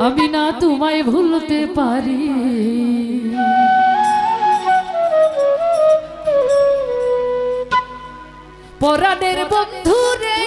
আমি না তোমায় ভুলতে পারি। পরাণের বন্ধু রে